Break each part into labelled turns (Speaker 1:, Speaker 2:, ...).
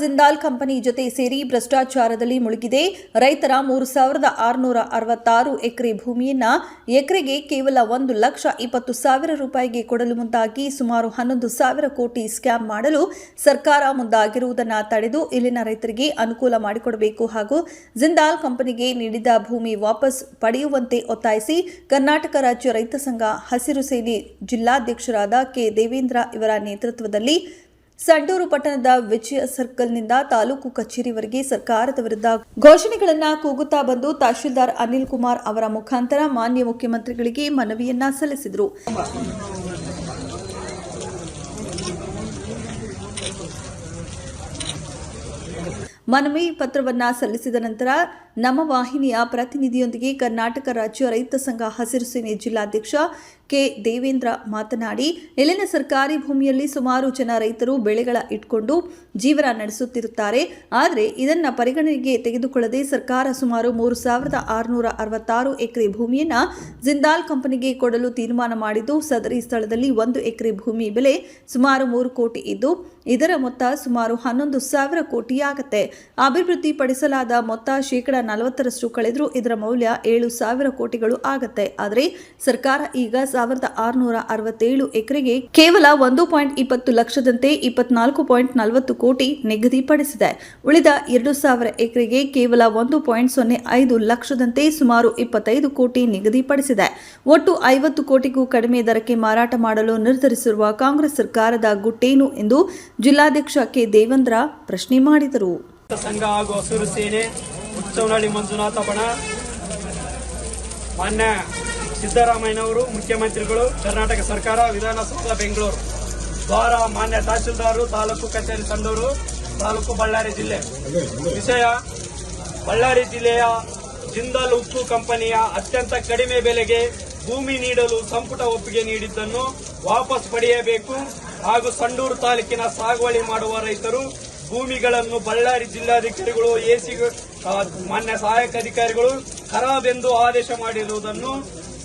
Speaker 1: Jindal company ಜೊತೆ ಸೇರಿ ಭ್ರಷ್ಟಾಚಾರದಲ್ಲಿ ಮುಳುಗಿದೆ. ರೈತರ ಮೂರು ಸಾವಿರದ ಆರುನೂರ ಅರವತ್ತಾರು ಎಕರೆ ಭೂಮಿಯನ್ನ ಎಕರೆಗೆ ಕೇವಲ ಒಂದು ಲಕ್ಷ ಇಪ್ಪತ್ತು ಸಾವಿರ ರೂಪಾಯಿಗೆ ಕೊಡಲು ಮುಂದಾಗಿ ಸುಮಾರು ಹನ್ನೊಂದು ಸಾವಿರ ಕೋಟಿ ಸ್ಕ್ಯಾಮ್ ಮಾಡಲು ಸರ್ಕಾರ ಮುಂದಾಗಿರುವುದನ್ನು ತಡೆದು ಇಲ್ಲಿನ ರೈತರಿಗೆ ಅನುಕೂಲ ಮಾಡಿಕೊಡಬೇಕು ಹಾಗೂ ಜಿಂದಾಲ್ ಕಂಪನಿಗೆ ನೀಡಿದ ಭೂಮಿ ವಾಪಸ್ ಪಡೆಯುವಂತೆ ಒತ್ತಾಯಿಸಿ ಕರ್ನಾಟಕ ರಾಜ್ಯ ರೈತ ಸಂಘ ಹಸಿರು ಸೇನೆ ಜಿಲ್ಲಾಧ್ಯಕ್ಷರಾದ ಕೆ ದೇವೇಂದ್ರ ಇವರ ನೇತೃತ್ವದಲ್ಲಿ ಸಂಡೂರು ಪಟ್ಟಣದ ವಿಜಯ ಸರ್ಕಲ್ನಿಂದ ತಾಲೂಕು ಕಚೇರಿವರೆಗೆ ಸರ್ಕಾರದ ವಿರುದ್ಧ ಘೋಷಣೆಗಳನ್ನ ಕೂಗುತ್ತಾ ಬಂದು ತಹಶೀಲ್ದಾರ್ ಅನಿಲ್ ಕುಮಾರ್ ಅವರ ಮುಖಾಂತರ ಮಾನ್ಯ ಮುಖ್ಯಮಂತ್ರಿಗಳಿಗೆ ಮನವಿಯನ್ನ ಸಲ್ಲಿಸಿದರು. ಮನವಿ ಪತ್ರವನ್ನ ಸಲ್ಲಿಸಿದ ನಂತರ ನಮ್ಮ ವಾಹಿನಿಯ ಪ್ರತಿನಿಧಿಯೊಂದಿಗೆ ಕರ್ನಾಟಕ ರಾಜ್ಯ ರೈತ ಸಂಘ ಹಸಿರು ಸೇನೆ ಜಿಲ್ಲಾಧ್ಯಕ್ಷ ಕೆ ದೇವೇಂದ್ರ ಮಾತನಾಡಿ ಇಲ್ಲಿನ ಸರ್ಕಾರಿ ಭೂಮಿಯಲ್ಲಿ ಸುಮಾರು ಜನ ರೈತರು ಬೆಳೆಗಳ ಇಟ್ಕೊಂಡು ಜೀವನ ನಡೆಸುತ್ತಿರುತ್ತಾರೆ. ಆದರೆ ಇದನ್ನು ಪರಿಗಣನೆಗೆ ತೆಗೆದುಕೊಳ್ಳದೆ ಸರ್ಕಾರ ಸುಮಾರು ಮೂರು ಸಾವಿರದ ಆರುನೂರ ಅರವತ್ತಾರು ಎಕರೆ ಭೂಮಿಯನ್ನು ಜಿಂದಾಲ್ ಕಂಪನಿಗೆ ಕೊಡಲು ತೀರ್ಮಾನ ಮಾಡಿದ್ದು, ಸದರಿ ಸ್ಥಳದಲ್ಲಿ ಒಂದು ಎಕರೆ ಭೂಮಿ ಬೆಲೆ ಸುಮಾರು ಮೂರು ಕೋಟಿ ಇದ್ದು, ಇದರ ಮೊತ್ತ ಸುಮಾರು ಹನ್ನೊಂದು ಸಾವಿರ ಕೋಟಿಯಾಗತ್ತೆ. ಅಭಿವೃದ್ಧಿಪಡಿಸಲಾದ ಮೊತ್ತ ಶೇಕಡ ನಲವತ್ತರಷ್ಟು ಕಳೆದರೂ ಇದರ ಮೌಲ್ಯ ಏಳು ಸಾವಿರ ಕೋಟಿಗಳು ಆಗತ್ತೆ. ಆದರೆ ಸರ್ಕಾರ ಈಗ ಸಾವಿರದ ಆರುನೂರ ಅರವತ್ತೇಳು ಎಕರೆಗೆ ಕೇವಲ ಒಂದು ಪಾಯಿಂಟ್ ಇಪ್ಪತ್ತು ಲಕ್ಷದಂತೆ ಇಪ್ಪತ್ನಾಲ್ಕು ಪಾಯಿಂಟ್ ನಲವತ್ತು ಕೋಟಿ ನಿಗದಿಪಡಿಸಿದೆ. ಉಳಿದ ಎರಡು ಸಾವಿರ ಎಕರೆಗೆ ಕೇವಲ ಒಂದು ಪಾಯಿಂಟ್ ಸೊನ್ನೆ ಐದು ಲಕ್ಷದಂತೆ ಸುಮಾರು ಇಪ್ಪತ್ತೈದು ಕೋಟಿ ನಿಗದಿಪಡಿಸಿದೆ. ಒಟ್ಟು ಐವತ್ತು ಕೋಟಿಗೂ ಕಡಿಮೆ ದರಕ್ಕೆ ಮಾರಾಟ ಮಾಡಲು ನಿರ್ಧರಿಸಿರುವ ಕಾಂಗ್ರೆಸ್ ಸರ್ಕಾರದ ಗುಟ್ಟೇನು ಎಂದು ಜಿಲ್ಲಾಧ್ಯಕ್ಷ ಕೆ ದೇವೇಂದ್ರ ಪ್ರಶ್ನೆ ಮಾಡಿದರು.
Speaker 2: ಸಂಘ ಹಾಗೂ ಹಸಿರು ಸೇನೆ ಉಚ್ಚವನಹಳ್ಳಿ ಮಂಜುನಾಥ ಬಣ. ಮಾನ್ಯ ಸಿದ್ದರಾಮಯ್ಯನವರು, ಮುಖ್ಯಮಂತ್ರಿಗಳು, ಕರ್ನಾಟಕ ಸರ್ಕಾರ, ವಿಧಾನಸೌಧ, ಬೆಂಗಳೂರು. ದ್ವಾರ ಮಾನ್ಯ ತಹಶೀಲ್ದಾರರು ತಾಲೂಕು ಕಚೇರಿ ಸಂಡೂರು ತಾಲೂಕು ಬಳ್ಳಾರಿ ಜಿಲ್ಲೆ. ವಿಷಯ, ಬಳ್ಳಾರಿ ಜಿಲ್ಲೆಯ ಜಿಂದಾಲ್ ಉಕ್ಕು ಕಂಪನಿಯ ಅತ್ಯಂತ ಕಡಿಮೆ ಬೆಲೆಗೆ ಭೂಮಿ ನೀಡಲು ಸಂಪುಟ ಒಪ್ಪಿಗೆ ನೀಡಿದ್ದನ್ನು ವಾಪಸ್ ಪಡೆಯಬೇಕು ಹಾಗೂ ಸಂಡೂರು ತಾಲೂಕಿನ ಸಾಗುವಳಿ ಮಾಡುವ ರೈತರು ಭೂಮಿಗಳನ್ನು ಬಳ್ಳಾರಿ ಜಿಲ್ಲಾಧಿಕಾರಿಗಳು, ಎಸಿ ಮಾನ್ಯ ಸಹಾಯಕ ಅಧಿಕಾರಿಗಳು ಖರಾಬೆಂದು ಆದೇಶ ಮಾಡಿರುವುದನ್ನು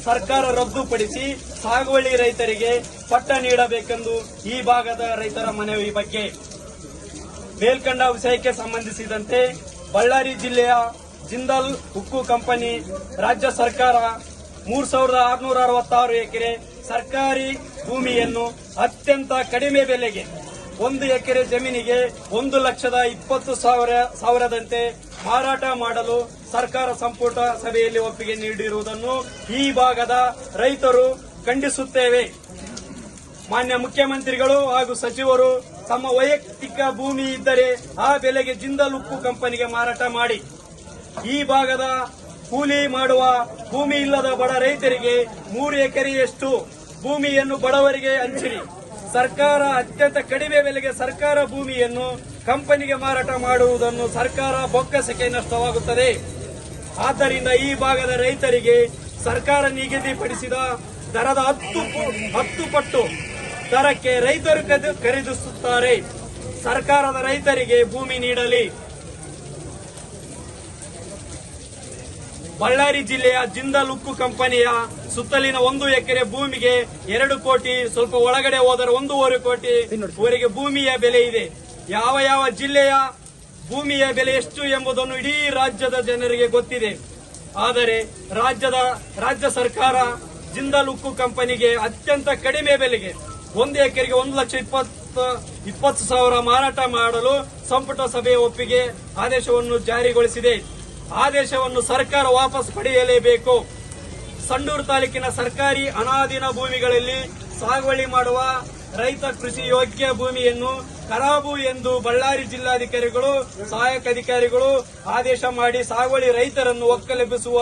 Speaker 2: ಸರ್ಕಾರ ರದ್ದುಪಡಿಸಿ ಸಾಗುವಳಿ ರೈತರಿಗೆ ಪಟ್ಟ ನೀಡಬೇಕೆಂದು ಈ ಭಾಗದ ರೈತರ ಮನವಿ ಬಗ್ಗೆ. ಮೇಲ್ಕಂಡ ವಿಷಯಕ್ಕೆ ಸಂಬಂಧಿಸಿದಂತೆ ಬಳ್ಳಾರಿ ಜಿಲ್ಲೆಯ ಜಿಂದಾಲ್ ಉಕ್ಕು ಕಂಪನಿ ರಾಜ್ಯ ಸರ್ಕಾರ ಮೂರು ಸಾವಿರದ ಆರುನೂರ ಅರವತ್ತಾರು ಎಕರೆ ಸರ್ಕಾರಿ ಭೂಮಿಯನ್ನು ಅತ್ಯಂತ ಕಡಿಮೆ ಬೆಲೆಗೆ ಒಂದು ಎಕರೆ ಜಮೀನಿಗೆ ಒಂದು ಲಕ್ಷದ ಇಪ್ಪತ್ತು ಸಾವಿರ ಸಾವಿರದಂತೆ ಮಾರಾಟ ಮಾಡಲು ಸರ್ಕಾರ ಸಂಪುಟ ಸಭೆಯಲ್ಲಿ ಒಪ್ಪಿಗೆ ನೀಡಿರುವುದನ್ನು ಈ ಭಾಗದ ರೈತರು ಖಂಡಿಸುತ್ತೇವೆ. ಮಾನ್ಯ ಮುಖ್ಯಮಂತ್ರಿಗಳು ಹಾಗೂ ಸಚಿವರು ತಮ್ಮ ವೈಯಕ್ತಿಕ ಭೂಮಿ ಇದ್ದರೆ ಆ ಬೆಲೆಗೆ ಜಿಂದಲ್ ಉಪ್ಪು ಕಂಪನಿಗೆ ಮಾರಾಟ ಮಾಡಿ. ಈ ಭಾಗದ ಕೂಲಿ ಮಾಡುವ ಭೂಮಿ ಇಲ್ಲದ ಬಡ ರೈತರಿಗೆ ಮೂರು ಎಕರೆಯಷ್ಟು ಭೂಮಿಯನ್ನು ಬಡವರಿಗೆ ಹಂಚಿರಿ. ಸರ್ಕಾರ ಅತ್ಯಂತ ಕಡಿಮೆ ಬೆಲೆಗೆ ಸರ್ಕಾರ ಭೂಮಿಯನ್ನು ಕಂಪನಿಗೆ ಮಾರಾಟ ಮಾಡುವುದನ್ನು ಸರ್ಕಾರ ಬೊಕ್ಕಸಕ್ಕೆ ನಷ್ಟವಾಗುತ್ತದೆ. ಆದ್ದರಿಂದ ಈ ಭಾಗದ ರೈತರಿಗೆ ಸರ್ಕಾರ ನಿಗದಿಪಡಿಸಿದ ದರದ ಹತ್ತು ಹತ್ತು ಪಟ್ಟು ದರಕ್ಕೆ ರೈತರು ಖರೀದಿಸುತ್ತಾರೆ. ಸರ್ಕಾರದ ರೈತರಿಗೆ ಭೂಮಿ ನೀಡಲಿ. ಬಳ್ಳಾರಿ ಜಿಲ್ಲೆಯ ಜಿಂದಾಲ್ ಉಕ್ಕು ಕಂಪನಿಯ ಸುತ್ತಲಿನ ಒಂದು ಎಕರೆ ಭೂಮಿಗೆ ಎರಡು ಕೋಟಿ, ಸ್ವಲ್ಪ ಒಳಗಡೆ ಹೋದರೆ ಒಂದೂವರೆ ಕೋಟಿ ವರೆಗೆ ಭೂಮಿಯ ಬೆಲೆ ಇದೆ. ಯಾವ ಯಾವ ಜಿಲ್ಲೆಯ ಭೂಮಿಯ ಬೆಲೆ ಎಷ್ಟು ಎಂಬುದನ್ನು ಇಡೀ ರಾಜ್ಯದ ಜನರಿಗೆ ಗೊತ್ತಿದೆ. ಆದರೆ ರಾಜ್ಯದ, ರಾಜ್ಯ ಸರ್ಕಾರ ಜಿಂದಾಲ್ ಉಕ್ಕು ಕಂಪನಿಗೆ ಅತ್ಯಂತ ಕಡಿಮೆ ಬೆಲೆಗೆ ಒಂದು ಎಕರೆಗೆ ಒಂದು ಲಕ್ಷ ಇಪ್ಪತ್ತು ಇಪ್ಪತ್ತು ಸಾವಿರ ಮಾರಾಟ ಮಾಡಲು ಸಂಪುಟ ಸಭೆಯ ಒಪ್ಪಿಗೆ ಆದೇಶವನ್ನು ಜಾರಿಗೊಳಿಸಿದೆ. ಆದೇಶವನ್ನು ಸರ್ಕಾರ ವಾಪಸ್ ಪಡೆಯಲೇಬೇಕು. ಸಂಡೂರು ತಾಲೂಕಿನ ಸರ್ಕಾರಿ ಅನಾದಿನ ಭೂಮಿಗಳಲ್ಲಿ ಸಾಗುವಳಿ ಮಾಡುವ ರೈತ ಕೃಷಿ ಯೋಗ್ಯ ಭೂಮಿಯನ್ನು ಖರಾಬು ಎಂದು ಬಳ್ಳಾರಿ ಜಿಲ್ಲಾಧಿಕಾರಿಗಳು, ಸಹಾಯಕ ಅಧಿಕಾರಿಗಳು ಆದೇಶ ಮಾಡಿ ಸಾಗುವಳಿ ರೈತರನ್ನು ಒಕ್ಕಲೆಬ್ಬಿಸುವ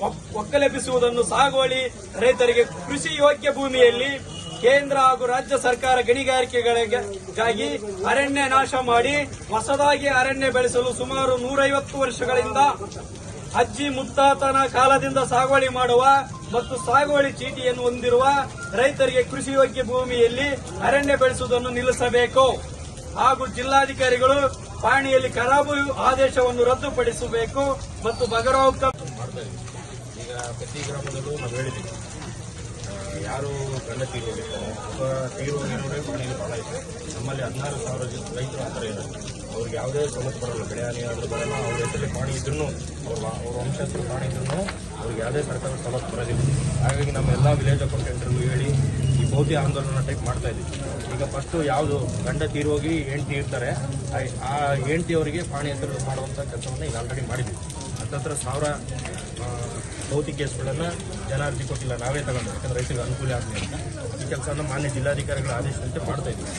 Speaker 2: ಒಕ್- ಒಕ್ಕಲೆಬ್ಬಿಸುವುದನ್ನು ಸಾಗುವಳಿ ರೈತರಿಗೆ ಕೃಷಿ ಯೋಗ್ಯ ಭೂಮಿಯಲ್ಲಿ ಕೇಂದ್ರ ಹಾಗೂ ರಾಜ್ಯ ಸರ್ಕಾರ ಗಣಿಗಾರಿಕೆಗಳಿಗಾಗಿ ಅರಣ್ಯ ನಾಶ ಮಾಡಿ ಹೊಸದಾಗಿ ಅರಣ್ಯ ಬೆಳೆಸಲು ಸುಮಾರು ನೂರೈವತ್ತು ವರ್ಷಗಳಿಂದ ಅಜ್ಜಿ ಮುತ್ತಾತನ ಕಾಲದಿಂದ ಸಾಗುವಳಿ ಮಾಡುವ ಮತ್ತು ಸಾಗುವಳಿ ಚೀಟಿಯನ್ನು ಹೊಂದಿರುವ ರೈತರಿಗೆ ಕೃಷಿ ಯೋಗ್ಯ ಭೂಮಿಯಲ್ಲಿ ಅರಣ್ಯ ಬೆಳೆಸುವುದನ್ನು ನಿಲ್ಲಿಸಬೇಕು. ಹಾಗೂ ಜಿಲ್ಲಾಧಿಕಾರಿಗಳು ಪಾಣಿಯಲ್ಲಿ ಖರಾಬು ಆದೇಶವನ್ನು ರದ್ದುಪಡಿಸಬೇಕು ಮತ್ತು ಬಗರಾವ್
Speaker 3: ಮಾಡ್ತಾ ಈಗ ಪ್ರತಿ ಗ್ರಾಮದಲ್ಲೂ ನಾವು ಹೇಳಿದ್ದೀವಿ. ಯಾರು ಗಂಡ ತೀರು ಹೋಗಿರ್ತಾರೆ ಅಥವಾ ತೀರು ಹೋಗಿರೋರೇ ಮನೆಯಲ್ಲಿ ಭಾಳ ಇದೆ. ನಮ್ಮಲ್ಲಿ ಹದಿನಾರು ಸಾವಿರ ಜನ ರೈತರು ಆ ಥರ ಇದ್ದಾರೆ. ಅವ್ರಿಗೆ ಯಾವುದೇ ಸಮಸ್ಯೆ ಬರಲ್ಲ. ಬೆಳೆ ಹಾನಿ ಆದರೂ ಬರಲ್ಲ. ಅವ್ರ ಹೆಸರಲ್ಲಿ ಪಾಣಿ ಇದ್ರೂ ಅವ್ರ ಅವ್ರ ವಂಶಸ್ಥರು ಪಾಣಿ ಇದ್ರೂ ಅವ್ರಿಗೆ ಯಾವುದೇ ಸರ್ಕಾರದ ಸಮಸ್ಯೆ ಬರೋದಿಲ್ಲ. ಹಾಗಾಗಿ ನಮ್ಮ ಎಲ್ಲ ವಿಲೇಜ್ ಅಕೌಂಟೆಂಟ್ರಿಗೂ ಹೇಳಿ ಈ ಭೌತಿ ಆಂದೋಲನ ಟೈಪ್ ಮಾಡ್ತಾ ಇದ್ದೀವಿ. ಈಗ ಫಸ್ಟು ಯಾವುದು ಗಂಡ ಹೋಗಿ ಹೆಂಡ್ತಿ ಇರ್ತಾರೆ, ಆ- ಹೆಂಡ್ತಿಯವರಿಗೆ ಪಾಣಿ ಹೆಸರು ಮಾಡುವಂಥ ಕೆಲಸವನ್ನು ಈಗ ಆಲ್ರೆಡಿ ಮಾಡಿದ್ವಿ ಹತ್ತತ್ರ ಸಾವಿರ ಭೌತಿಕ ಕೇಸ್ಗಳನ್ನು ಜನ ಅರ್ಜಿ ಕೊಟ್ಟಿಲ್ಲ, ನಾವೇ ತಗೊಂಡು ಯಾಕಂದ್ರೆ ರೈತರಿಗೆ ಅನುಕೂಲ ಆಗಲಿ ಅಂತ. ಈ ಕೆಲಸವನ್ನು ಮಾನ್ಯ ಜಿಲ್ಲಾಧಿಕಾರಿಗಳ ಆದೇಶದಂತೆ ಮಾಡ್ತಾ ಇದ್ದೀವಿ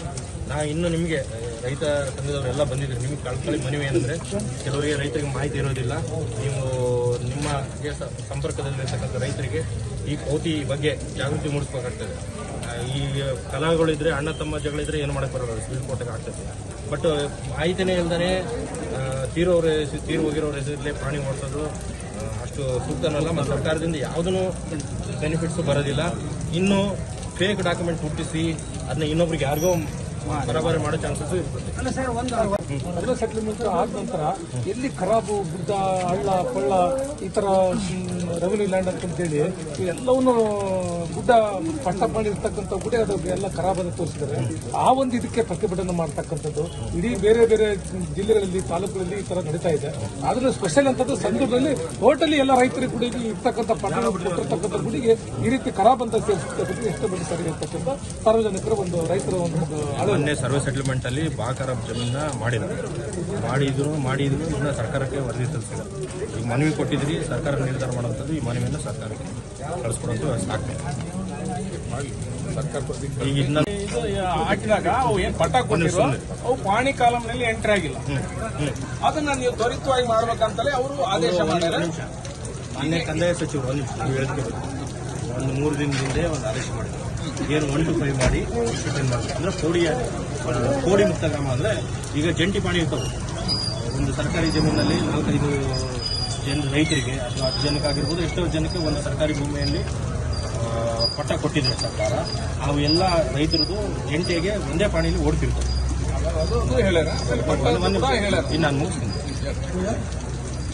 Speaker 3: ನಾ ಇನ್ನು ನಿಮಗೆ ರೈತ ಸಂಘದವರೆಲ್ಲ ಬಂದಿದ್ದೀರಿ. ನಿಮಗೆ ಕಳ್ಕೊಳ್ಳಿ ಮನವಿ ಏನಂದರೆ, ಕೆಲವರಿಗೆ ರೈತರಿಗೆ ಮಾಹಿತಿ ಇರೋದಿಲ್ಲ. ನೀವು ನಿಮ್ಮ ಗೆ- ಸಂಪರ್ಕದಲ್ಲಿರ್ತಕ್ಕಂಥ ರೈತರಿಗೆ ಈ ಪೌತಿ ಬಗ್ಗೆ ಜಾಗೃತಿ ಮೂಡಿಸ್ಬೇಕಾಗ್ತದೆ. ಈ ಕಲಾಗಳಿದ್ರೆ ಅಣ್ಣ ತಮ್ಮ ಜಗಳಿದ್ರೆ ಏನು ಮಾಡಕ್ಕೆ ಬರೋಲ್ಲ ಸಿವಿಲ್ ಕೋರ್ಟ್ಗೆ ಆಗ್ತದೆ. ಬಟ್ ಮಾಹಿತಿನೇ ಇಲ್ದೇ ತೀರೋರ ತೀರು ಹೋಗಿರೋರ ಹೆಸರಲ್ಲಿ ಪ್ರಾಣಿ ಓಡಿಸೋದು ಅಷ್ಟು ಸೂಕ್ತನಲ್ಲ ಮತ್ತು ಸರ್ಕಾರದಿಂದ ಯಾವುದೂ ಬೆನಿಫಿಟ್ಸು ಬರೋದಿಲ್ಲ. ಇನ್ನು ಫೇಕ್ ಡಾಕ್ಯುಮೆಂಟ್ ಹುಟ್ಟಿಸಿ ಅದನ್ನ ಇನ್ನೊಬ್ರಿಗೆ ಯಾರಿಗೋ ಬರಬಾರಿ ಮಾಡೋ ಚಾನ್ಸಸ್ ಇರ್ತದೆ.
Speaker 4: ಸೆಟ್ಲ್ಮೆಂಟ್ ಆದ ನಂತರ ಎಲ್ಲಿ ಖರಾಬು, ಗುಡ್ಡ, ಹಳ್ಳ ಕೊಳ್ಳ ಈ ಥರ ರೆವೆನ್ಯೂ ಲ್ಯಾಂಡ್ ಹೇಳಿ ಎಲ್ಲವನ್ನು ಗುಡ್ಡ ಪಟ್ಟ ಮಾಡಿರ್ತಕ್ಕಂಥ ಗುಡ್ಡೆ ಅದು ಎಲ್ಲ ಖರಾಬ್ ಅಂತ ತೋರಿಸಿದ್ದಾರೆ. ಆ ಒಂದು ಇದಕ್ಕೆ ಪ್ರತಿಭಟನೆ ಮಾಡ್ತಕ್ಕಂಥದ್ದು ಇಡೀ ಬೇರೆ ಬೇರೆ ಜಿಲ್ಲೆಗಳಲ್ಲಿ ತಾಲೂಕುಗಳಲ್ಲಿ ಈ ತರ ನಡೀತಾ ಇದೆ. ಆದ್ರೆ ಸ್ಪೆಷಲ್ ಅಂತದ್ದು ಸಂದರ್ಭದಲ್ಲಿ ಟೋಟಲಿ ಎಲ್ಲ ರೈತರಿಗೆ ಗುಡಿಗೆ ಇರ್ತಕ್ಕಂಥ ಪಟ್ಟಣ ಕೊಟ್ಟಿರ್ತಕ್ಕಂಥ ಗುಡಿಗೆ ಈ ರೀತಿ ಖರಾಬ್ ಅಂತ ಸೇರಿಸ್ತಕ್ಕಂಥ ಎಷ್ಟು ಬಂದು ಸರಿ ಇರ್ತಕ್ಕಂಥ ಸಾರ್ವಜನಿಕರ ಒಂದು ರೈತರ ಒಂದು
Speaker 3: ಮೊನ್ನೆ ಸರ್ವೆ ಸೆಟಲ್ಮೆಂಟ್ ಅಲ್ಲಿ ಬಾಕರ ಜಮೀನ ಮಾಡಿದ್ರು. ಮಾಡಿದ್ರು ಮಾಡಿದ್ರು ಇದನ್ನ ಸರ್ಕಾರಕ್ಕೆ ವರದಿ ತಲುಪಿಲ್ಲ ಈಗ ಮನವಿ ಕೊಟ್ಟಿದ್ರಿ ಸರ್ಕಾರ ನಿರ್ಧಾರ ಮಾಡುವಂಥದ್ದು ಈ ಮನವಿಯನ್ನು ಸರ್ಕಾರಕ್ಕೆ.
Speaker 4: ಇದು ಹಾಕಿದಾಗ ಅವು ಏನ್ ಪಟ್ಟ ಕೊಟ್ಟಿರೋ ಅವು ಪಾಣಿ ಕಾಲಂನಲ್ಲಿ ಎಂಟ್ರಿ ಆಗಿಲ್ಲ. ಅದನ್ನ ನೀವು ತ್ವರಿತವಾಗಿ ಮಾಡ್ಬೇಕಂತಲೇ ಅವರು ಆದೇಶ ಮಾಡಿದ್ದಾರೆ.
Speaker 3: ಮಾನ್ಯ ಕಂದಾಯ ಸಚಿವರು ಒಂದು ಹೇಳಿದ್ಕೆ ಒಂದು ಮೂರು ದಿನದ ಹಿಂದೆ ಒಂದು ಆದೇಶ ಮಾಡಿದ್ರು. ಏನು ಒನ್ ಟು ಫೈವ್ ಮಾಡಿ ಅಂದ್ರೆ ಕೋಡಿ ಕೋಡಿ ಮುಕ್ತ ಗ್ರಾಮ ಅಂದ್ರೆ ಈಗ ಜಂಟಿ ಪಾಣಿ ಇರ್ತವೆ. ಒಂದು ಸರ್ಕಾರಿ ಜಮೀನಲ್ಲಿ ನಾಲ್ಕೈದು ಜನ ರೈತರಿಗೆ ಅಥವಾ ಹತ್ತು ಜನಕ್ಕಾಗಿರ್ಬೋದು ಎಷ್ಟೋ ಜನಕ್ಕೆ ಒಂದು ಸರ್ಕಾರಿ ಭೂಮಿಯಲ್ಲಿ ಪಟ್ಟ ಕೊಟ್ಟಿದೆ ಸರ್ಕಾರ. ಅವು ಎಲ್ಲ ರೈತರದು ಜಂಟಿಗೆ ಒಂದೇ ಪಾಣಿಯಲ್ಲಿ ಇನ್ನು ನಾನು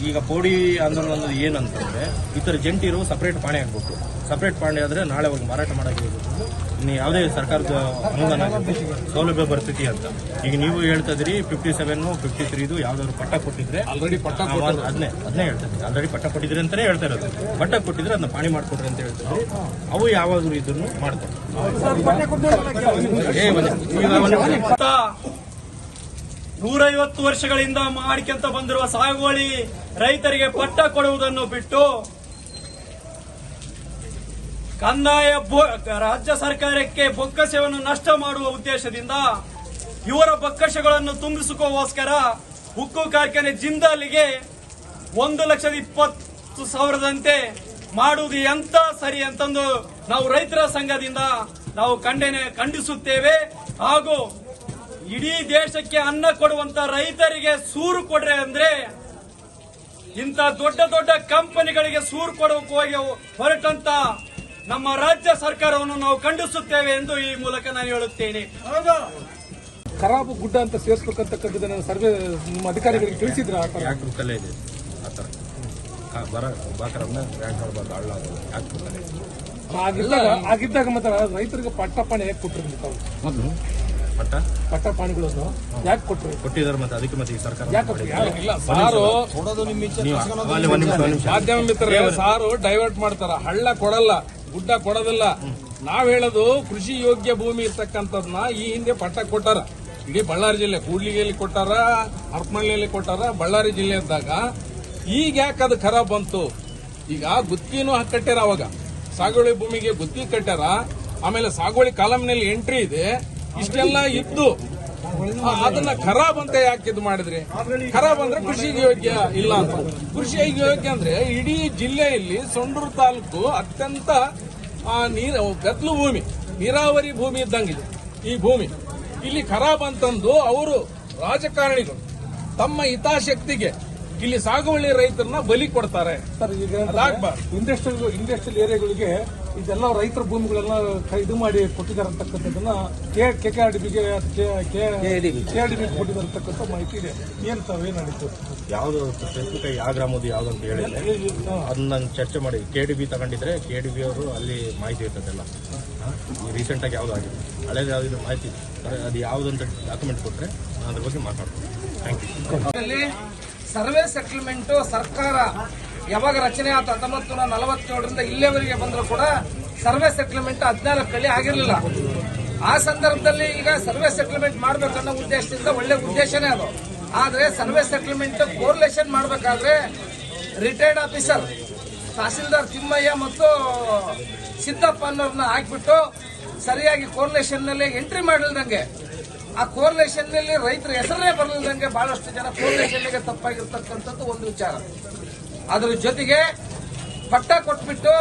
Speaker 3: ಈಗ ಪೋಡಿ ಆಂದೋಲನ ಏನಂತಂದರೆ, ಈ ಥರ ಜಂಟಿ ಇರೋ ಸಪ್ರೇಟ್ ಪಾಣಿ ಹಾಕ್ಬೇಕು. ಸಪ್ರೇಟ್ ಪಾಣಿ ಆದರೆ ನಾಳೆ ಅವ್ರಿಗೆ ಮಾರಾಟ ಮಾಡಕ್ಕೆ. ಇನ್ನು ಯಾವುದೇ ಸರ್ಕಾರದ ಅನುದಾನ ಸೌಲಭ್ಯ ಬರ್ತೈತಿ ಅಂತ. ಈಗ ನೀವು ಹೇಳ್ತಾ ಇದ್ರಿ ಫಿಫ್ಟಿ ಸೆವೆನ್ ಫಿಫ್ಟಿ ತ್ರೀದು ಯಾವ್ದಾದ್ರು ಪಟ್ಟ ಕೊಟ್ಟಿದ್ರೆ
Speaker 4: ಆಲ್ರೆಡಿ ಪಟ್ಟ
Speaker 3: ಅದನ್ನೇ ಅದನ್ನೇ ಹೇಳ್ತಾ ಇದ್ದೀನಿ ಆಲ್ರೆಡಿ ಪಟ್ಟ ಕೊಟ್ಟಿದ್ರೆ ಅಂತಾನೆ ಹೇಳ್ತಾ ಇರೋದು. ಪಟ್ಟ ಕೊಟ್ಟಿದ್ರೆ ಅದನ್ನ ಪಾಣಿ ಮಾಡಿಕೊಡ್ರಿ ಅಂತ ಹೇಳ್ತಾರೆ ಅವು ಯಾವಾಗಲೂ ಇದನ್ನು ಮಾಡ್ತಾರೆ.
Speaker 2: ನೂರೈವತ್ತು ವರ್ಷಗಳಿಂದ ಮಾಡ್ಕೊಂತ ಬಂದಿರುವ ಸಾಗುವಳಿ ರೈತರಿಗೆ ಪಟ್ಟ ಕೊಡುವುದನ್ನು ಬಿಟ್ಟು ಕಂದಾಯ ರಾಜ್ಯ ಸರ್ಕಾರಕ್ಕೆ ಬೊಕ್ಕಸವನ್ನು ನಷ್ಟ ಮಾಡುವ ಉದ್ದೇಶದಿಂದ ಇವರ ಬೊಕ್ಕಸಗಳನ್ನು ತುಂಬಿಸಿಕೋಸ್ಕರ ಉಕ್ಕು ಕಾರ್ಖಾನೆ ಜಿಂದಾಲಿಗೆ ಒಂದು ಲಕ್ಷದ ಇಪ್ಪತ್ತು ಸಾವಿರದಂತೆ ಮಾಡುವುದು ಎಂತ ಸರಿ ಅಂತಂದು ನಾವು ರೈತರ ಸಂಘದಿಂದ ನಾವು ಖಂಡನೆ ಖಂಡಿಸುತ್ತೇವೆ. ಹಾಗೂ ಇಡೀ ದೇಶಕ್ಕೆ ಅನ್ನ ಕೊಡುವಂತ ರೈತರಿಗೆ ಸೂರು ಕೊಡ್ರೆ ಅಂದ್ರೆ ಇಂಥ ದೊಡ್ಡ ದೊಡ್ಡ ಕಂಪನಿಗಳಿಗೆ ಸೂರು ಕೊಡೋಕೆ ಹೋಗಿ ಹೊರಟಂತ ನಮ್ಮ ರಾಜ್ಯ ಸರ್ಕಾರವನ್ನು ನಾವು ಖಂಡಿಸುತ್ತೇವೆ ಎಂದು ಈ ಮೂಲಕ ನಾನು ಹೇಳುತ್ತೇನೆ.
Speaker 4: ಖರಾಬು ಗುಡ್ಡ ಅಂತ ಸೇರಿಸ್ಬೇಕಂತಕ್ಕಂಥದ್ದನ್ನ ಸರ್ವೆ ನಿಮ್ಮ ಅಧಿಕಾರಿಗಳಿಗೆ ತಿಳಿಸಿದ್ರ ಆ ಥರ?
Speaker 3: ಯಾಕೆ ಕಲೆ ಇದೆ? ಆ ಥರ. ಬರ ಬಾಕರನ್ನ ಬ್ಯಾಂಕ್ ಆಡ್ಬಾರ್ದು ಹಳ್ಳ ಯಾಕೆ ಕಲೆ
Speaker 4: ಆಗಿದ್ದಾಗ ಆಗಿದ್ದಾಗ ಮಾತ್ರ ರೈತರಿಗೆ ಪಟ್ಟಪಾಣಿ ಹೇಗೆ ಯಾಕೆ ಕೊಟ್ರಿ ತಾವು?
Speaker 3: ಪಟ್ಟ?
Speaker 4: ಪಟ್ಟ ಪಾಣಿಗಳನ್ನು ಯಾಕೆ ಕೊಟ್ಟರು
Speaker 3: ಕೊಟ್ಟಿದ್ದಾರೆ ಮತ್ತೆ ಅದಕ್ಕೆ ಮತ್ತೆ ಈ ಸರ್ಕಾರ
Speaker 4: ಯಾಕೆ ಇಲ್ಲ ಸಾರು
Speaker 3: ಕೊಡೋದು ನಿಮ್ಮ
Speaker 4: ಮಾಧ್ಯಮ ಮಿತ್ರರೇ ಸಾರು ಡೈವರ್ಟ್ ಮಾಡ್ತಾರ. ಹಳ್ಳ ಕೊಡಲ್ಲ. ಗುಡ್ಡ ಕೊಡೋದಿಲ್ಲ. ನಾವ್ ಹೇಳೋದು ಕೃಷಿ ಯೋಗ್ಯ ಭೂಮಿ ಇರ್ತಕ್ಕಂಥದ್ನ ಈ ಹಿಂದೆ ಪಟ್ಟ ಕೊಟ್ಟಾರ. ಇಡೀ ಬಳ್ಳಾರಿ ಜಿಲ್ಲೆ, ಕೂಡ್ಲಿಗೆಯಲ್ಲಿ ಕೊಟ್ಟಾರ ಹರಪನಹಳ್ಳಿಯಲ್ಲಿ ಕೊಟ್ಟಾರ, ಬಳ್ಳಾರಿ ಜಿಲ್ಲೆ ಇದ್ದಾಗ. ಈಗ ಯಾಕೆ ಅದು ಖರಾಬ್ ಬಂತು? ಈಗ ಗುತ್ತಿನೂ ಕಟ್ಟ್ಯಾರ ಅವಾಗ. ಸಾಗುವಳಿ ಭೂಮಿಗೆ ಗುತ್ತಿ ಕಟ್ಟ್ಯಾರ. ಆಮೇಲೆ ಸಾಗುವಳಿ ಕಾಲಂನಲ್ಲಿ ಎಂಟ್ರಿ ಇದೆ. ಇಷ್ಟೆಲ್ಲ ಇದ್ದು ಅದನ್ನ ಖರಾಬ್ ಅಂತ ಯಾಕೆ ಇದು ಮಾಡಿದ್ರಿ? ಖರಾಬ್ ಅಂದ್ರೆ ಕೃಷಿಗೆ ಯೋಗ್ಯ ಇಲ್ಲ ಅಂತ. ಕೃಷಿಗೆ ಯೋಗ್ಯ ಅಂದ್ರೆ ಇಡೀ ಜಿಲ್ಲೆಯಲ್ಲಿ ಸೊಂಡೂರು ತಾಲೂಕು ಅತ್ಯಂತ ನೀರ ಗದ್ಲು ಭೂಮಿ, ನೀರಾವರಿ ಭೂಮಿ ಇದ್ದಂಗಿದೆ. ಈ ಭೂಮಿ. ಇಲ್ಲಿ ಖರಾಬ್ ಅಂತಂದು ಅವರು ರಾಜಕಾರಣಿಗಳು ತಮ್ಮ ಹಿತಾಸಕ್ತಿಗೆ
Speaker 5: ಇಲ್ಲಿ ಸಾಗುವಳಿ ರೈತರನ್ನ ಬಲಿ ಕೊಡ್ತಾರೆ.
Speaker 6: ಸರ್ ಈಗ. ಇಂಡಸ್ಟ್ರಿಯಲ್ ಇಂಡಸ್ಟ್ರಿಯಲ್ ಏರಿಯಾಗಳಿಗೆ ಇದೆಲ್ಲ ರೈತರ ಭೂಮಿಗಳೆಲ್ಲ ಕ- ಇದು ಮಾಡಿ ಕೊಟ್ಟಿದ್ದಾರೆ ಅಂತಕ್ಕಂಥದ್ದನ್ನ K K K R D ಬಿಗೆ ಕೆ ಕೆ ಆರ್ ಡಿ ಬಿಗೆ. ಕೊಟ್ಟಿದ್ದಾರೆ ಅಂತಕ್ಕಂಥ ಮಾಹಿತಿ ಇದೆ. ಏನು ಸರ್ ಏನು ನಡೀತು
Speaker 3: ಯಾವ್ದು ಸ್ಪೆಸಿಫಿಕ್ ಯಾವ ಗ್ರಾಮದ ಯಾವ್ದು ಅಂತ ಹೇಳಿ ಅದನ್ನ ನಾನು ಚರ್ಚೆ ಮಾಡಿ. ಕೆ ಡಿ ಬಿ ತಗೊಂಡಿದ್ರೆ ಕೆ ಡಿ ಬಿ ಅವರು ಅಲ್ಲಿ ಮಾಹಿತಿ ಇರ್ತದೆಲ್ಲ ರೀಸೆಂಟ್ ಆಗಿ ಯಾವ್ದು ಆಗಿದೆ ಹಳೇದು ಯಾವ್ದು ಮಾಹಿತಿ ಅದು ಯಾವ್ದಂತ ಡಾಕ್ಯುಮೆಂಟ್ ಕೊಟ್ರೆ ನಾನು ಅದ್ರ ಬಗ್ಗೆ ಮಾತಾಡ್ತೀನಿ. ಥ್ಯಾಂಕ್ ಯು
Speaker 7: ಸರ್ವೆ ಸೆಟಲ್ಮೆಂಟ್ ಸರ್ಕಾರ ಯಾವಾಗ ರಚನೆ ಆಯ್ತು ಹತ್ತೊಂಬತ್ತು ನೂರ ನಲವತ್ತೇಳರಿಂದ ಇಲ್ಲಿಯವರೆಗೆ ಬಂದರೂ ಕೂಡ ಸರ್ವೆ ಸೆಟಲ್ಮೆಂಟ್ ಹದಿನಾಲ್ಕಲ್ಲಿ ಆಗಿರಲಿಲ್ಲ. ಆ ಸಂದರ್ಭದಲ್ಲಿ ಈಗ ಸರ್ವೆ ಸೆಟಲ್ಮೆಂಟ್ ಮಾಡ್ಬೇಕನ್ನೋ ಉದ್ದೇಶದಿಂದ ಒಳ್ಳೆ ಉದ್ದೇಶನೇ ಅದು. ಆದರೆ ಸರ್ವೆ ಸೆಟಲ್ಮೆಂಟ್ ಕೋರ್ಲೇಷನ್ ಮಾಡಬೇಕಾದ್ರೆ ರಿಟೈರ್ಡ್ ಆಫೀಸರ್ ತಹಸೀಲ್ದಾರ್ ತಿಮ್ಮಯ್ಯ ಮತ್ತು ಸಿದ್ದಪ್ಪ ಅನ್ನೋರನ್ನ ಹಾಕ್ಬಿಟ್ಟು ಸರಿಯಾಗಿ ಕೋರ್ಲೇಷನ್ನಲ್ಲಿ ಎಂಟ್ರಿ ಮಾಡಿಲ್ದಂಗೆ ಆ ಕೋರ್ಲೇಷನ್ನಲ್ಲಿ ರೈತರ ಹೆಸರೇ ಬರಲಿಲ್ಲದಂಗೆ ಬಹಳಷ್ಟು ಜನ ಕೋರ್ಲೇಷನ್ಗೆ ತಪ್ಪಾಗಿರ್ತಕ್ಕಂಥದ್ದು ಒಂದು ವಿಚಾರ. ಅದ್ರ ಜೊತೆಗೆ ಪಟ್ಟ ಕೊಟ್ಬಿಟ್ಟು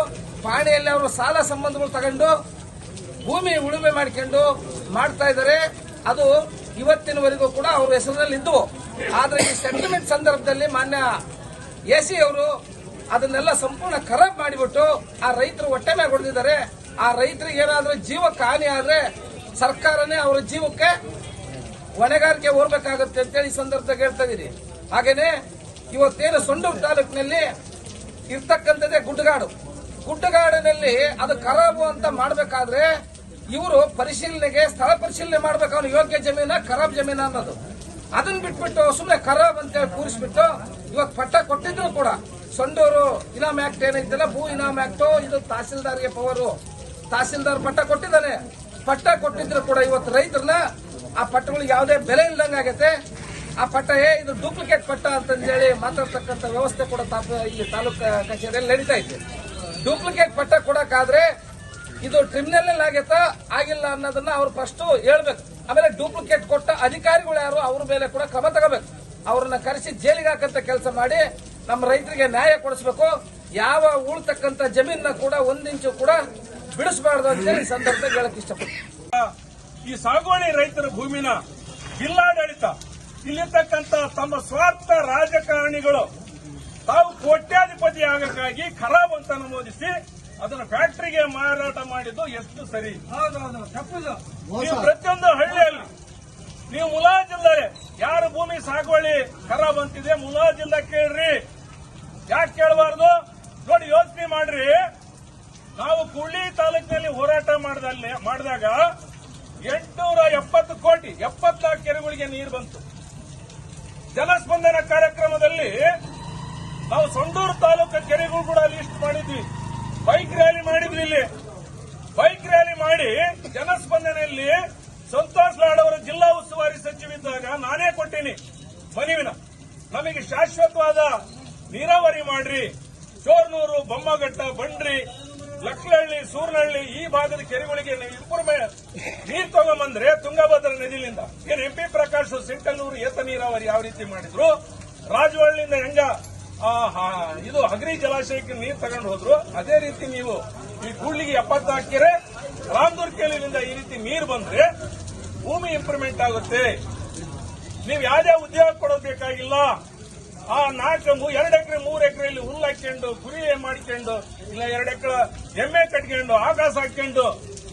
Speaker 7: ಪಾಣಿಯಲ್ಲಿ ಅವರು ಸಾಲ ಸಂಬಂಧಗಳು ತಗೊಂಡು ಭೂಮಿ ಉಳುಮೆ ಮಾಡ್ಕೊಂಡು ಮಾಡ್ತಾ ಇದ್ದಾರೆ. ಅದು ಇವತ್ತಿನವರೆಗೂ ಕೂಡ ಅವ್ರ ಹೆಸರಿನಲ್ಲಿ ಇದ್ದವು ಆದ್ರೆ ಈ ಸೆಟಲ್ಮೆಂಟ್ ಸಂದರ್ಭದಲ್ಲಿ ಮಾನ್ಯ ಎ ಸಿ ಅವರು ಅದನ್ನೆಲ್ಲ ಸಂಪೂರ್ಣ ಖರಾಬ್ ಮಾಡಿಬಿಟ್ಟು ಆ ರೈತರು ಹೊಟ್ಟೆ ಮೇಲೆ ಹೊಡೆದಿದ್ದಾರೆ. ಆ ರೈತರಿಗೆ ಏನಾದ್ರೂ ಜೀವಕ್ಕೆ ಹಾನಿ ಆದ್ರೆ ಸರ್ಕಾರನೇ ಅವರ ಜೀವಕ್ಕೆ ಹೊಣೆಗಾರಿಕೆ ಹೋಗ್ಬೇಕಾಗುತ್ತೆ ಅಂತೇಳಿ ಈ ಸಂದರ್ಭದಲ್ಲಿ ಹೇಳ್ತಾ ಇದ್ದೀನಿ ಹಾಗೇನೆ ಇವತ್ತೇನು ಸೊಂಡೂರು ತಾಲೂಕಿನಲ್ಲಿ ಇರ್ತಕ್ಕಂಥದ್ದೇ ಗುಡ್ಡಗಾಡು. ಗುಡ್ಡಗಾಡಿನಲ್ಲಿ ಅದು ಖರಾಬು ಅಂತ ಮಾಡಬೇಕಾದ್ರೆ ಇವರು ಪರಿಶೀಲನೆಗೆ ಸ್ಥಳ ಪರಿಶೀಲನೆ ಮಾಡ್ಬೇಕು ಅವನು ಯೋಗ್ಯ ಜಮೀನ, ಖರಾಬ್ ಜಮೀನ ಅನ್ನೋದು. ಅದನ್ನ ಬಿಟ್ಬಿಟ್ಟು ಸುಮ್ಮನೆ ಖರಾಬ್ ಅಂತೇಳಿ ಕೂರಿಸ್ಬಿಟ್ಟು ಇವತ್ತು ಪಟ್ಟ ಕೊಟ್ಟಿದ್ರು ಕೂಡ. ಸೊಂಡೂರು ಇನಾಮ್ ಆಕ್ಟ್ ಏನೈತಲ್ಲ ಭೂ ಇನಾಮ್ ಆಕ್ಟು, ಇದು ತಹಸೀಲ್ದಾರ್ಗೆ ಪವರು ತಹಸೀಲ್ದಾರ್ ಪಟ್ಟ ಕೊಟ್ಟಿದ್ದಾನೆ. ಪಟ್ಟ ಕೊಟ್ಟಿದ್ರು ಕೂಡ ಇವತ್ತು ರೈತರನ್ನ ಆ ಪಟ್ಟಗಳಿಗೆ ಯಾವುದೇ ಬೆಲೆ ಇಲ್ದಂಗೆ ಆಗೈತೆ. ಆ ಪಟ್ಟ, ಏ, ಇದು ಡೂಪ್ಲಿಕೇಟ್ ಪಟ್ಟ ಅಂತಂದೇಳಿ ಮಾತಾಡ್ತಕ್ಕಂಥ ವ್ಯವಸ್ಥೆ ಕೂಡ ಇಲ್ಲಿ ತಾಲೂಕು ಕಚೇರಿಯಲ್ಲಿ ನಡೀತಾ ಇದೆ. ಡೂಪ್ಲಿಕೇಟ್ ಪಟ್ಟ ಕೊಡಕ್ಕಾದ್ರೆ ಇದು ಟ್ರಿಮಿನಲ್ ಆಗೈತಾ, ಆಗಿಲ್ಲ ಅನ್ನೋದನ್ನ ಅವ್ರು ಫಸ್ಟ್ ಹೇಳ್ಬೇಕು. ಆಮೇಲೆ ಡೂಪ್ಲಿಕೇಟ್ ಕೊಟ್ಟ ಅಧಿಕಾರಿಗಳು ಯಾರು, ಅವ್ರ ಮೇಲೆ ಕೂಡ ಕ್ರಮ ತಗೋಬೇಕು. ಅವ್ರನ್ನ ಕರೆಸಿ ಜೈಲಿಗೆ ಹಾಕಂತ ಕೆಲಸ ಮಾಡಿ ನಮ್ಮ ರೈತರಿಗೆ ನ್ಯಾಯ ಕೊಡಿಸ್ಬೇಕು. ಯಾವ ಉಳ್ತಕ್ಕಂಥ ಜಮೀನ ಕೂಡ ಒಂದಿಂಚು ಕೂಡ ಬಿಡಿಸಬಾರ್ದು ಅಂತ ಹೇಳಿ ಈ ಸಂದರ್ಭದಲ್ಲಿ ಹೇಳಕ್ ಇಷ್ಟಪಡ್ತೀನಿ.
Speaker 4: ಈ ಸಾಗುವಳಿ ರೈತರ ಭೂಮಿನ ಜಿಲ್ಲಾಡಳಿತ ಇಲ್ಲಿರ್ತಕ್ಕಂತ ತಮ್ಮ ಸ್ವಾರ್ಥ ರಾಜಕಾರಣಿಗಳು ತಾವು ಕೋಟ್ಯಾಧಿಪತಿ ಆಗಕ್ಕಾಗಿ ಖರಾಬ್ ಅಂತ ನಮೂದಿಸಿ ಅದನ್ನು ಫ್ಯಾಕ್ಟರಿಗೆ ಮಾರಾಟ ಮಾಡಿದ್ದು ಎಷ್ಟು ಸರಿ? ನೀವು ಪ್ರತಿಯೊಂದು ಹಳ್ಳಿಯಲ್ಲಿ ನೀವು ಮುಲಾಜಿಲ್ಲ ಯಾರು ಭೂಮಿ ಸಾಗುವಳಿ ಖರಾಬ್ ಅಂತಿದೆ ಮುಲಾಜಿಲ್ದ ಕೇಳ್ರಿ. ಯಾಕೆ ಕೇಳಬಾರ್ದು? ನೋಡಿ ಯೋಚನೆ ಮಾಡ್ರಿ. ನಾವು ಕುಳ್ಳಿ ತಾಲೂಕಿನಲ್ಲಿ ಹೋರಾಟ ಮಾಡಿದಲ್ಲಿ, ಮಾಡಿದಾಗ ಎಂಟುನೂರ ಎಪ್ಪತ್ತು ಕೋಟಿ, ಎಪ್ಪತ್ನಾಲ್ಕು ಕೆರೆಗಳಿಗೆ ನೀರು ಬಂತು. ಜಲಸ್ಪಂದನ ಕಾರ್ಯಕ್ರಮದಲ್ಲಿ ನಾವು ಸಂಡೂರು ತಾಲೂಕು ಕೆರೆಗಳು ಕೂಡ ಲಿಸ್ಟ್ ಮಾಡಿದ್ವಿ. ಬೈಕ್ ರ್ಯಾಲಿ ಮಾಡಿದ್ವಿ ಇಲ್ಲಿ. ಬೈಕ್ ರ್ಯಾಲಿ ಮಾಡಿ ಜನಸ್ಪಂದನೆಯಲ್ಲಿ ಸಂತೋಷ್ ಲಾಡ್ ಅವರು ಜಿಲ್ಲಾ ಉಸ್ತುವಾರಿ ಸಚಿವಿದ್ದಾಗ ನಾನೇ ಕೊಟ್ಟೀನಿ ಮನವಿನ. ನಮಗೆ ಶಾಶ್ವತವಾದ ನೀರಾವರಿ ಮಾಡ್ರಿ. ಚೋರ್ನೂರು, ಬೊಮ್ಮಘಟ್ಟ, ಬಂಡ್ರಿ ಲಕ್ಲಹಳ್ಳಿ ಸೂರ್ನಹಳ್ಳಿ, ಈ ಭಾಗದ ಕೆರೆಗಳಿಗೆ ನೀವು ಇಂಪ್ರೂವ್ಮೆಂಟ್ ನೀರು ತಗೊಂಬಂದ್ರೆ ತುಂಗಭದ್ರಾ ನದಿಲಿಂದ. ಏನ್ ಎಂ ಪಿ ಪ್ರಕಾಶ್ ಸಿಂಕಲ್ಲೂರು ಏತ ನೀರಾವರಿ ಯಾವ ರೀತಿ ಮಾಡಿದ್ರು? ರಾಜವಳ್ಳಿಯಿಂದ ಹೆಂಗ ಇದು ಅಗ್ರಿ ಜಲಾಶಯಕ್ಕೆ ನೀರು ತಗೊಂಡು ಹೋದ್ರು? ಅದೇ ರೀತಿ ನೀವು ಈ ಕೂಡ್ಲಿಗೆ ಎಪ್ಪತ್ನಾಲ್ಕು ಕೆರೆ ರಾಮದುರ್ ಕೆಲಿನಿಂದ ಈ ರೀತಿ ನೀರು ಬಂದ್ರೆ ಭೂಮಿ ಇಂಪ್ರೂವ್ಮೆಂಟ್ ಆಗುತ್ತೆ. ನೀವು ಯಾವುದೇ ಉದ್ಯೋಗ ಕೊಡೋದು ಬೇಕಾಗಿಲ್ಲ. ಆ ನಾಲ್ಕು ಎರಡು ಎಕರೆ ಮೂರು ಎಕರೆಯಲ್ಲಿ ಹುಲ್ಲು ಹಾಕೊಂಡು ಕುರಿ ಮಾಡಿಕೊಂಡು ಇಲ್ಲ ಎರಡು ಎಕರೆ ಎಮ್ಮೆ ಕಟ್ಕೊಂಡು, ಆಕಾಶ ಹಾಕೊಂಡು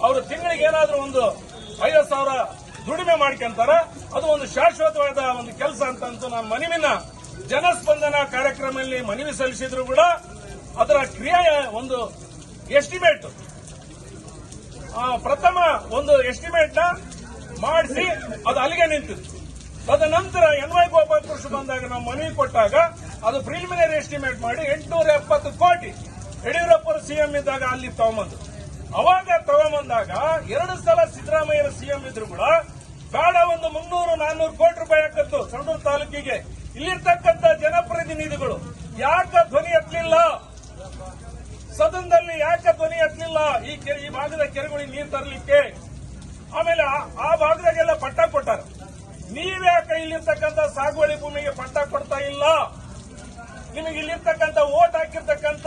Speaker 4: ಅವರು ತಿಂಗಳಿಗೆ ಏನಾದ್ರೂ ಒಂದು ಐವತ್ತು ಸಾವಿರ ದುಡಿಮೆ ಮಾಡ್ಕೊಂತಾರ. ಅದು ಒಂದು ಶಾಶ್ವತವಾದ ಒಂದು ಕೆಲಸ ಅಂತ ನಾನು ಮನವಿನ ಜನಸ್ಪಂದನ ಕಾರ್ಯಕ್ರಮದಲ್ಲಿ ಮನವಿ ಸಲ್ಲಿಸಿದ್ರು ಕೂಡ ಅದರ ಕ್ರಿಯೆಯ ಒಂದು ಎಸ್ಟಿಮೇಟ್ ಪ್ರಥಮ ಒಂದು ಎಸ್ಟಿಮೇಟ್ನ ಮಾಡಿಸಿ ಅದು ಅಲ್ಲಿಗೆ ನಿಂತಿತ್ತು ತದನಂತರ ಎನ್ ವೈ ಗೋಪಾಲಕೃಷ್ಣ ಬಂದಾಗ ನಾವು ಮನವಿ ಕೊಟ್ಟಾಗ ಅದು ಪ್ರಿಲಿಮಿನರಿ ಎಸ್ಟಿಮೇಟ್ ಮಾಡಿ ಎಂಟುನೂರ ಎಪ್ಪತ್ತು ಕೋಟಿ. ಯಡಿಯೂರಪ್ಪರು ಸಿಎಂ ಇದ್ದಾಗ ಅಲ್ಲಿ ತಗೊಂಬಂದು. ಅವಾಗ ತಗೊಂಬಂದಾಗ ಎರಡು ಸಲ ಸಿದ್ದರಾಮಯ್ಯ ಸಿಎಂ ಇದ್ರು ಕೂಡ ಬೇಡ ಒಂದು ಮುನ್ನೂರು, ನಾನ್ನೂರು ಕೋಟಿ ರೂಪಾಯಿ ಹಾಕತ್ತು ಸಂಡೂರು ತಾಲೂಕಿಗೆ. ಇಲ್ಲಿರ್ತಕ್ಕಂಥ ಜನಪ್ರತಿನಿಧಿಗಳು ಯಾಕ ಧ್ವನಿ ಎತ್ತಲಿಲ್ಲ? ಸದನದಲ್ಲಿ ಯಾಕೆ ಧ್ವನಿ ಎತ್ತಲಿಲ್ಲ? ಈ ಕೆರೆ, ಈ ಭಾಗದ ಕೆರೆಗಳಿಗೆ ನೀರು ತರಲಿಕ್ಕೆ? ಆಮೇಲೆ ಆ- ಆ ಭಾಗದಾಗೆಲ್ಲ ಪಟ್ಟ ಕೊಟ್ಟಾರ. ನೀವ್ಯಾಕೆ ಇಲ್ಲಿರ್ತಕ್ಕಂಥ ಸಾಗುವಳಿ ಭೂಮಿಗೆ ಪಟ್ಟ ಕೊಡ್ತಾ ಇಲ್ಲ? ನಿಮಗೆ ಇಲ್ಲಿರ್ತಕ್ಕಂಥ ಓಟ್ ಹಾಕಿರ್ತಕ್ಕಂಥ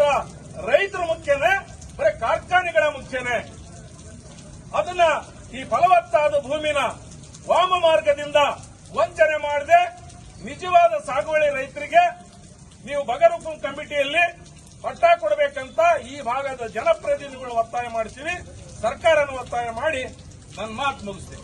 Speaker 4: ರೈತರು ಮುಖ್ಯನೇ, ಬರೀ ಕಾರ್ಖಾನೆಗಳ ಮುಖ್ಯನೇ. ಅದನ್ನ ಈ ಫಲವತ್ತಾದ ಭೂಮಿನ ವಾಮ ಮಾರ್ಗದಿಂದ ವಂಚನೆ ಮಾಡದೆ ನಿಜವಾದ ಸಾಗುವಳಿ ರೈತರಿಗೆ ನೀವು ಬಗರುಕುಂ ಕಮಿಟಿಯಲ್ಲಿ ಪಟ್ಟ ಕೊಡಬೇಕಂತ ಈ ಭಾಗದ ಜನಪ್ರತಿನಿಧಿಗಳು ಒತ್ತಾಯ ಮಾಡ್ತೀವಿ ಸರ್ಕಾರನ ಒತ್ತಾಯ ಮಾಡಿ ನನ್ನ ಮಾತು ಮುಗಿಸ್ತೀನಿ.